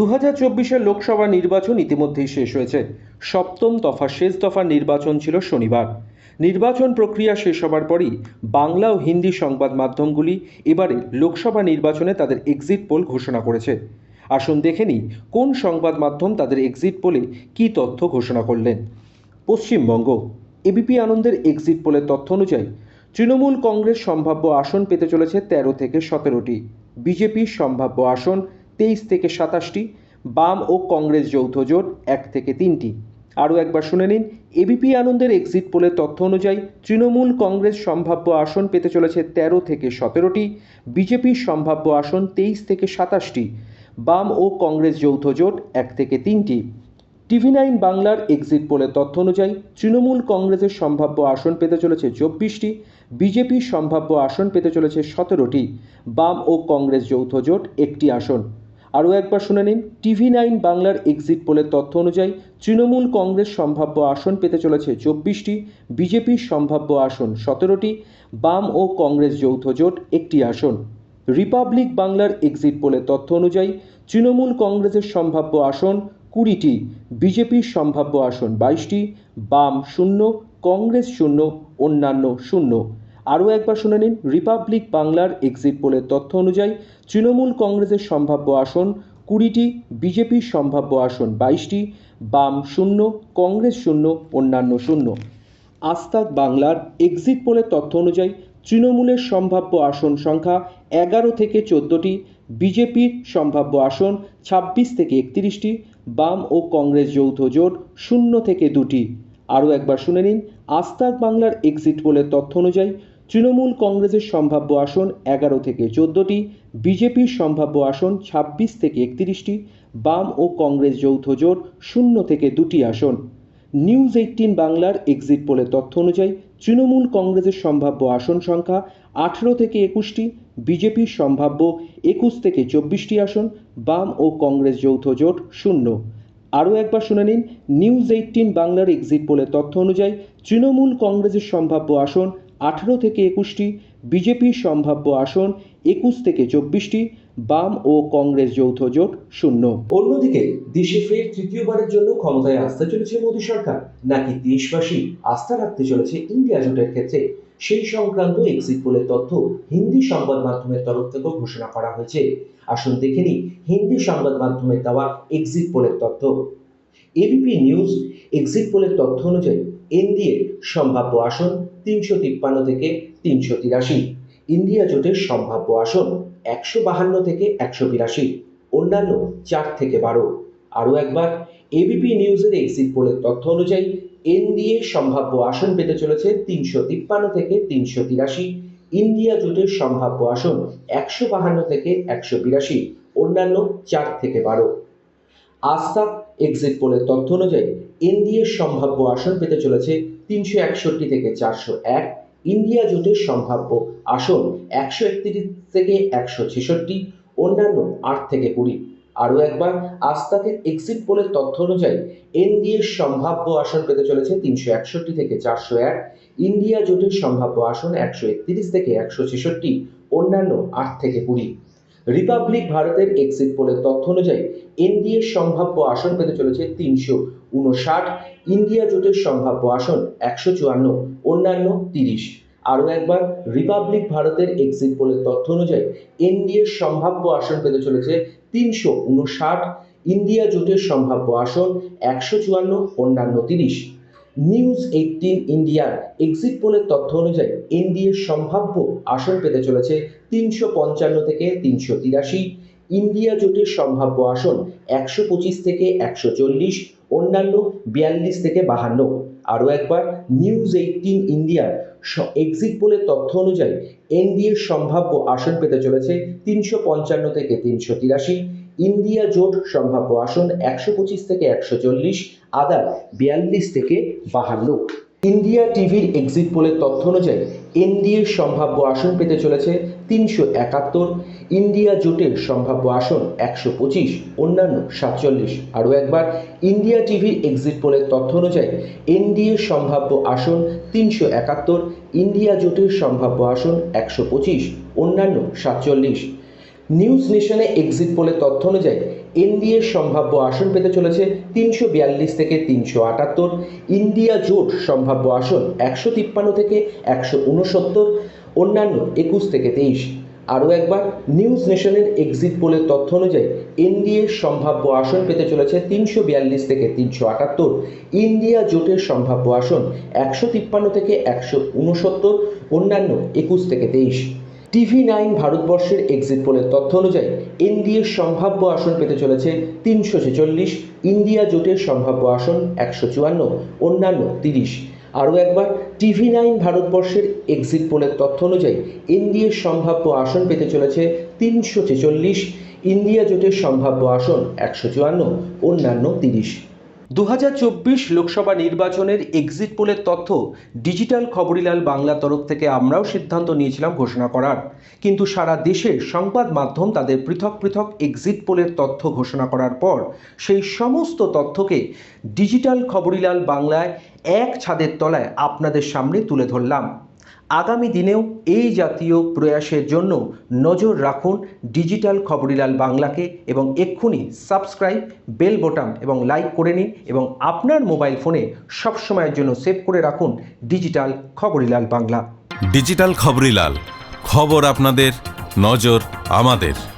দু হাজার চব্বিশের লোকসভা নির্বাচন ইতিমধ্যেই শেষ হয়েছে। সপ্তম দফা, শেষ দফার নির্বাচন ছিল শনিবার। নির্বাচন প্রক্রিয়া শেষ হবার পরই বাংলা ও হিন্দি সংবাদ মাধ্যমগুলি এবারে লোকসভা নির্বাচনে তাদের এক্সিট পোল ঘোষণা করেছে। আসুন দেখে নিই, কোন সংবাদ মাধ্যম তাদের এক্সিট পোলে কী তথ্য ঘোষণা করলেন? পশ্চিমবঙ্গ। এবিপি আনন্দের এক্সিট পোলের তথ্য অনুযায়ী, তৃণমূল কংগ্রেস সম্ভাব্য আসন পেতে চলেছে তেরো থেকে সতেরোটি। বিজেপির সম্ভাব্য আসন তেইশ থেকে সাতাশটি, বাম ও কংগ্রেস যৌথ জোট এক থেকে তিনটি। আরও একবার শুনে নিন, এবিপি আনন্দের এক্সিট পোলের তথ্য অনুযায়ী তৃণমূল কংগ্রেস সম্ভাব্য আসন পেতে চলেছে তেরো থেকে সতেরোটি বিজেপির সম্ভাব্য আসন তেইশ থেকে সাতাশটি, বাম ও কংগ্রেস যৌথ জোট এক থেকে তিনটি। টিভি নাইন বাংলার এক্সিট পোলের তথ্য অনুযায়ী তৃণমূল কংগ্রেসের সম্ভাব্য আসন পেতে চলেছে চব্বিশটি বিজেপির সম্ভাব্য আসন পেতে চলেছে সতেরোটি, বাম ও কংগ্রেস যৌথ জোট একটি আসন। আরও একবার শুনে নিন, টিভি নাইন বাংলার এক্সিট পোলের তথ্য অনুযায়ী তৃণমূল কংগ্রেস সম্ভাব্য আসন পেতে চলেছে চব্বিশটি বিজেপির সম্ভাব্য আসন সতেরোটি, বাম ও কংগ্রেস যৌথ জোট একটি আসন। রিপাবলিক বাংলার এক্সিট পোলের তথ্য অনুযায়ী তৃণমূল কংগ্রেসের সম্ভাব্য আসন কুড়িটি বিজেপির সম্ভাব্য আসন বাইশটি, বাম শূন্য, কংগ্রেস শূন্য, অন্যান্য শূন্য। আরও একবার শুনে নিন রিপাবলিক বাংলার এক্সিট পোলের তথ্য অনুযায়ী তৃণমূল কংগ্রেসের সম্ভাব্য আসন কুড়িটি, বিজেপির সম্ভাব্য আসন বাইশটি, বাম শূন্য, কংগ্রেস শূন্য, অন্যান্য শূন্য। আস্তাক বাংলার এক্সিট পোলের তথ্য অনুযায়ী তৃণমূলের সম্ভাব্য আসন সংখ্যা এগারো থেকে চোদ্দোটি, বিজেপির সম্ভাব্য আসন ছাব্বিশ থেকে একত্রিশটি, বাম ও কংগ্রেস যৌথ জোট শূন্য থেকে দুটি। আরও একবার শুনে নিন আস্তাক বাংলার এক্সিট পোলের তথ্য অনুযায়ী, তৃণমূল কংগ্রেসের সম্ভাব্য আসন এগারো থেকে চোদ্দোটি, বিজেপির সম্ভাব্য আসন ছাব্বিশ থেকে একত্রিশটি, বাম ও কংগ্রেস যৌথ জোট শূন্য থেকে দুটি আসন। নিউজ এইটিন বাংলার এক্সিট পোলের তথ্য অনুযায়ী, তৃণমূল কংগ্রেসের সম্ভাব্য আসন সংখ্যা আঠেরো থেকে একুশটি, বিজেপির সম্ভাব্য একুশ থেকে চব্বিশটি আসন, বাম ও কংগ্রেস যৌথ জোট শূন্য। আরও একবার শুনে নিন নিউজ এইটিন বাংলার এক্সিট পোলের তথ্য অনুযায়ী তৃণমূল কংগ্রেসের সম্ভাব্য আসন আঠেরো থেকে একুশটি, বিজেপির সম্ভাব্য আসন একুশ থেকে চব্বিশটি, বাম ও কংগ্রেস যৌথ জোট শূন্য। অন্যদিকে দেশে ফের তৃতীয়বারের জন্য ক্ষমতায় আসতে চলেছে মোদী সরকার। নাকি দেশবাসী আস্থা রাখতে চলেছে ইন্ডিয়া জোটের ক্ষেত্রে? সেই সংক্রান্ত এক্সিট পোলের তথ্য হিন্দি সংবাদ মাধ্যমের তরফ থেকেও ঘোষণা করা হয়েছে। আসুন দেখে নিই হিন্দি সংবাদ মাধ্যমের দেওয়া এক্সিট পোলের তথ্য এবিপি নিউজ এক্সিট পোলের তথ্য অনুযায়ী এনডিএ সম্ভাব্য আসন তিনশো তিপ্পান্ন থেকে তিনশো তিরাশি ইন্ডিয়া জোটের সম্ভাব্য আসন একশো বাহান্ন থেকে একশো বিরাশি, অন্যান্য চার থেকে বারো। আরও একবার এবিপি নিউজের এক্সিট পোলের তথ্য অনুযায়ী এনডিএ সম্ভাব্য আসন পেতে চলেছে তিনশো তিপ্পান্ন থেকে তিনশো তিরাশি। ইন্ডিয়া জোটের সম্ভাব্য আসন একশো বাহান্ন থেকে একশো বিরাশি, অন্যান্য চার থেকে বারো। আস্থা এক্সিট পোলের তথ্য অনুযায়ী এনডিএর সম্ভাব্য আসন পেতে চলেছে তিনশো একষট্টি থেকে চারশো এক। ইন্ডিয়া জোটের সম্ভাব্য আসন একশো একত্রিশ থেকে একশো ছেষট্টি, অন্যান্য আট থেকে কুড়ি। আরও একবার আস্তাকের এক্সিট পোলের তথ্য অনুযায়ী এনডিএর সম্ভাব্য আসন পেতে চলেছে তিনশো একষট্টি থেকে চারশো এক, ইন্ডিয়া জোটের সম্ভাব্য আসন একশো একত্রিশ থেকে একশো ছেষট্টি, অন্যান্য আট থেকে কুড়ি। রিপাবলিক ভারতের এক্সিট পোলের তথ্য অনুযায়ী এনডিএর সম্ভাব্য আসন পেতে চলেছে তিনশো উনষাট, ইন্ডিয়া জোটের সম্ভাব্য আসন একশো চুয়ান্ন, অন্যান্য তিরিশ। আরও একবার, রিপাবলিক ভারতের এক্সিট পোলের তথ্য অনুযায়ী এনডিএর সম্ভাব্য আসন পেতে চলেছে তিনশো উনষাট, ইন্ডিয়া জোটের সম্ভাব্য আসন একশো চুয়ান্ন, অন্যান্য তিরিশ। নিউজ এইটিন ইন্ডিয়ার এক্সিট পোলের তথ্য অনুযায়ী এনডিএর সম্ভাব্য আসন পেতে চলেছে তিনশো পঞ্চান্ন থেকে তিনশো তিরাশি। ইন্ডিয়া জোটের সম্ভাব্য আসন একশো পঁচিশ থেকে একশো চল্লিশ, অন্যান্য বিয়াল্লিশ থেকে বাহান্ন। আরও একবার, নিউজ এইটিন ইন্ডিয়ার এক্সিট পোলের তথ্য অনুযায়ী এনডিএর সম্ভাব্য আসন পেতে চলেছে তিনশো পঞ্চান্ন থেকে তিনশো তিরাশি, ইন্ডিয়া জোট সম্ভাব্য আসন একশো পঁচিশ থেকে একশো চল্লিশ আদার বিয়াল্লিশ থেকে বাহান্ন। ইন্ডিয়া টিভির এক্সিট পোলের তথ্য অনুযায়ী এনডিএর সম্ভাব্য আসন পেতে চলেছে তিনশো একাত্তর, ইন্ডিয়া জোটের সম্ভাব্য আসন একশো পঁচিশ, অন্যান্য সাতচল্লিশ। আরও একবার, ইন্ডিয়া টিভির এক্সিট পোলের তথ্য অনুযায়ী এনডিএর সম্ভাব্য আসন তিনশো একাত্তর, ইন্ডিয়া জোটের সম্ভাব্য আসন একশো পঁচিশ, অন্যান্য সাতচল্লিশ। নিউজ নেশনে এক্সিট পোলের তথ্য অনুযায়ী এনডিএর সম্ভাব্য আসন পেতে চলেছে তিনশো বিয়াল্লিশ থেকে তিনশো আটাত্তর, ইন্ডিয়া জোট সম্ভাব্য আসন একশো তিপ্পান্ন থেকে একশো উনসত্তর, অন্যান্য একুশ থেকে তেইশ। আরও একবার, নিউজ নেশনের এক্সিট পোলের তথ্য অনুযায়ী এনডিএর সম্ভাব্য আসন পেতে চলেছে তিনশো বিয়াল্লিশ থেকে তিনশো আটাত্তর, ইন্ডিয়া জোটের সম্ভাব্য আসন একশো তিপ্পান্ন থেকে একশো উনসত্তর, অন্যান্য একুশ থেকে তেইশ। টিভি নাইন ভারতবর্ষের এক্সিট পোলের তথ্য অনুযায়ী, এনডিএর সম্ভাব্য আসন পেতে চলেছে তিনশো ছেচল্লিশ, ইন্ডিয়া জোটের সম্ভাব্য আসন একশো চুয়ান্ন, অন্যান্য তিরিশ। আরও একবার, টিভি নাইন ভারতবর্ষের এক্সিট পোলের তথ্য অনুযায়ী, এনডিএর সম্ভাব্য আসন পেতে চলেছে তিনশো ছেচল্লিশ, ইন্ডিয়া জোটের সম্ভাব্য আসন একশো চুয়ান্ন, অন্যান্য তিরিশ। দু হাজার চব্বিশ লোকসভা নির্বাচনের এক্সিট পোলের তথ্য ডিজিটাল খবরিলাল বাংলা তরফ থেকে আমরাও সিদ্ধান্ত নিয়েছিলাম ঘোষণা করার। কিন্তু সারা দেশের সংবাদ মাধ্যম তাদের পৃথক পৃথক এক্সিট পোলের তথ্য ঘোষণা করার পর সেই সমস্ত তথ্যকে ডিজিটাল খবরিলাল বাংলায় এক ছাদের তলায় আপনাদের সামনে তুলে ধরলাম। আগামী দিনেও এই জাতীয় প্রয়াসের জন্য নজর রাখুন ডিজিটাল খবরিলাল বাংলাকে এবং এক্ষুনি সাবস্ক্রাইব, বেল বোটাম এবং লাইক করে নিন এবং আপনার মোবাইল ফোনে সবসময়ের জন্য সেভ করে রাখুন ডিজিটাল খবরিলাল বাংলা। ডিজিটাল খবরিলাল, খবর আপনাদের, নজর আমাদের।